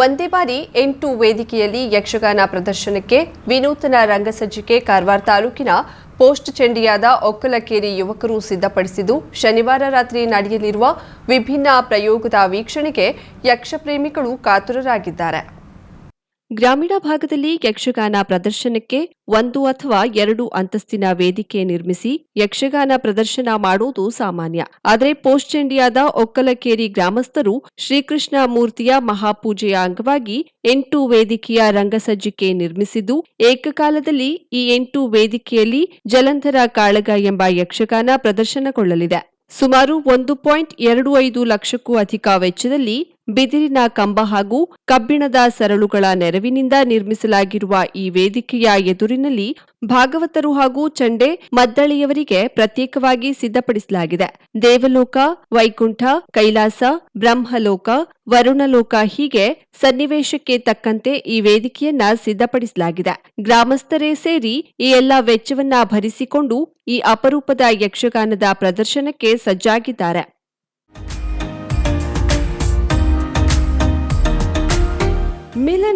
ಒಂದೇ ಬಾರಿ ಎಂಟು ವೇದಿಕೆಯಲ್ಲಿ ಯಕ್ಷಗಾನ ಪ್ರದರ್ಶನಕ್ಕೆ ವಿನೂತನ ರಂಗಸಜ್ಜಿಕೆ ಕಾರವಾರ ತಾಲೂಕಿನ ಪೋಸ್ಟ್ ಚಂಡಿಯಾದ ಒಕ್ಕಲಕೇರಿ ಯುವಕರು ಸಿದ್ಧಪಡಿಸಿದ್ದು, ಶನಿವಾರ ರಾತ್ರಿ ನಡೆಯಲಿರುವ ವಿಭಿನ್ನ ಪ್ರಯೋಗದ ವೀಕ್ಷಣೆಗೆ ಯಕ್ಷಪ್ರೇಮಿಗಳು ಕಾತುರರಾಗಿದ್ದಾರೆ. ಗ್ರಾಮೀಣ ಭಾಗದಲ್ಲಿ ಯಕ್ಷಗಾನ ಪ್ರದರ್ಶನಕ್ಕೆ ಒಂದು ಅಥವಾ ಎರಡು ಅಂತಸ್ತಿನ ವೇದಿಕೆ ನಿರ್ಮಿಸಿ ಯಕ್ಷಗಾನ ಪ್ರದರ್ಶನ ಮಾಡುವುದು ಸಾಮಾನ್ಯ. ಆದರೆ ಪೋಸ್ಟ್ ಇಂಡಿಯಾದ ಒಕ್ಕಲಕೇರಿ ಗ್ರಾಮಸ್ಥರು ಶ್ರೀಕೃಷ್ಣ ಮೂರ್ತಿಯ ಮಹಾಪೂಜೆಯ ಅಂಗವಾಗಿ ಎಂಟು ವೇದಿಕೆಯ ರಂಗಸಜ್ಜಿಕೆ ನಿರ್ಮಿಸಿದ್ದು, ಏಕಕಾಲದಲ್ಲಿ ಈ ಎಂಟು ವೇದಿಕೆಯಲ್ಲಿ ಜಲಂಧರ ಕಾಳಗ ಎಂಬ ಯಕ್ಷಗಾನ ಪ್ರದರ್ಶನಗೊಳ್ಳಲಿದೆ. ಸುಮಾರು ಒಂದು ಪಾಯಿಂಟ್ ಎರಡು ಐದು ಲಕ್ಷಕ್ಕೂ ಅಧಿಕ ವೆಚ್ಚದಲ್ಲಿ ಬಿದಿರಿನ ಕಂಬ ಹಾಗೂ ಕಬ್ಬಿಣದ ಸರಳುಗಳ ನೆರವಿನಿಂದ ನಿರ್ಮಿಸಲಾಗಿರುವ ಈ ವೇದಿಕೆಯ ಎದುರಿನಲ್ಲಿ ಭಾಗವತರು ಹಾಗೂ ಚಂಡೆ ಮದ್ದಳೆಯವರಿಗೆ ಪ್ರತ್ಯೇಕವಾಗಿ ಸಿದ್ಧಪಡಿಸಲಾಗಿದೆ. ದೇವಲೋಕ, ವೈಕುಂಠ, ಕೈಲಾಸ, ಬ್ರಹ್ಮಲೋಕ, ವರುಣಲೋಕ ಹೀಗೆ ಸನ್ನಿವೇಶಕ್ಕೆ ತಕ್ಕಂತೆ ಈ ವೇದಿಕೆಯನ್ನ ಸಿದ್ಧಪಡಿಸಲಾಗಿದೆ. ಗ್ರಾಮಸ್ಥರೇ ಸೇರಿ ಈ ಎಲ್ಲಾ ವೆಚ್ಚವನ್ನ ಭರಿಸಿಕೊಂಡು ಈ ಅಪರೂಪದ ಯಕ್ಷಗಾನದ ಪ್ರದರ್ಶನಕ್ಕೆ ಸಜ್ಜಾಗಿದ್ದಾರೆ.